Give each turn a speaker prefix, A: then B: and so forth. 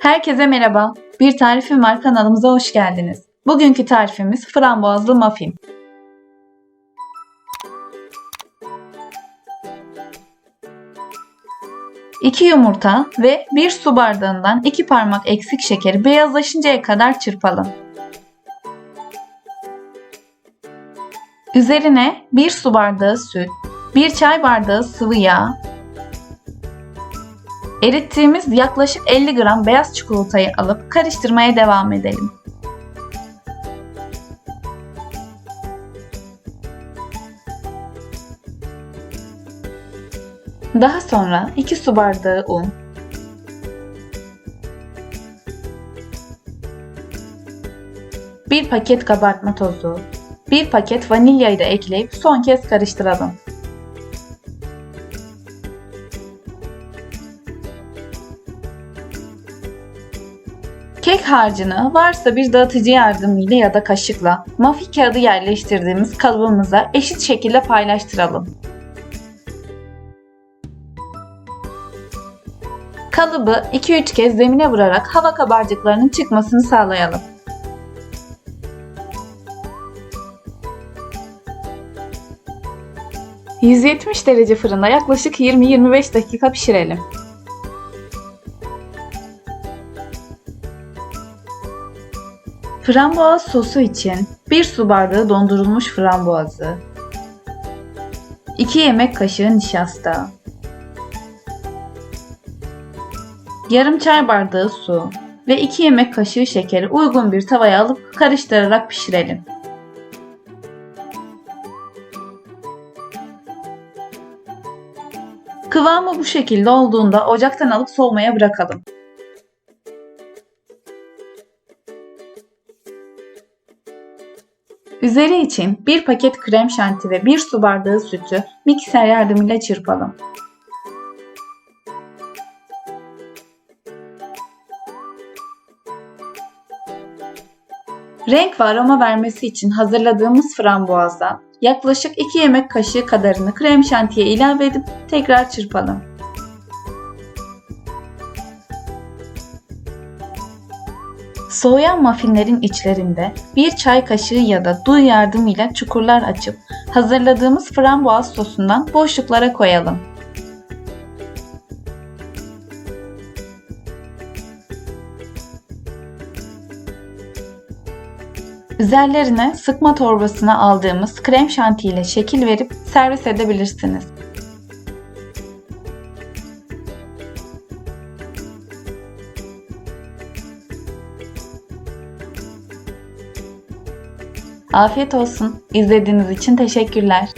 A: Herkese merhaba. Bir tarifim var kanalımıza hoş geldiniz. Bugünkü tarifimiz frambuazlı muffin. İki yumurta ve bir su bardağından iki parmak eksik şekeri beyazlaşıncaya kadar çırpalım. Üzerine bir su bardağı süt, bir çay bardağı sıvı yağ, Erittiğimiz yaklaşık 50 gram beyaz çikolatayı alıp karıştırmaya devam edelim. Daha sonra 2 su bardağı un, bir paket kabartma tozu, bir paket vanilyayı da ekleyip son kez karıştıralım. Kek harcını varsa bir dağıtıcı yardımıyla ya da kaşıkla mafi kağıdı yerleştirdiğimiz kalıbımıza eşit şekilde paylaştıralım. Kalıbı 2-3 kez zemine vurarak hava kabarcıklarının çıkmasını sağlayalım. ...170 derece fırında yaklaşık 20-25 dakika pişirelim. Frambuaz sosu için 1 su bardağı dondurulmuş frambuazı, 2 yemek kaşığı nişasta, yarım çay bardağı su ve 2 yemek kaşığı şekeri uygun bir tavaya alıp karıştırarak pişirelim. Kıvamı bu şekilde olduğunda ocaktan alıp soğumaya bırakalım. Üzeri için bir paket krem şanti ve bir su bardağı sütü mikser yardımıyla çırpalım. Renk ve aroma vermesi için hazırladığımız frambuazdan yaklaşık 2 yemek kaşığı kadarını krem şantiye ilave edip tekrar çırpalım. Soğuyan muffinlerin içlerinde bir çay kaşığı ya da duy yardımıyla çukurlar açıp hazırladığımız frambuaz sosundan boşluklara koyalım. Üzerlerine sıkma torbasına aldığımız krem şanti ile şekil verip servis edebilirsiniz. Afiyet olsun. İzlediğiniz için teşekkürler.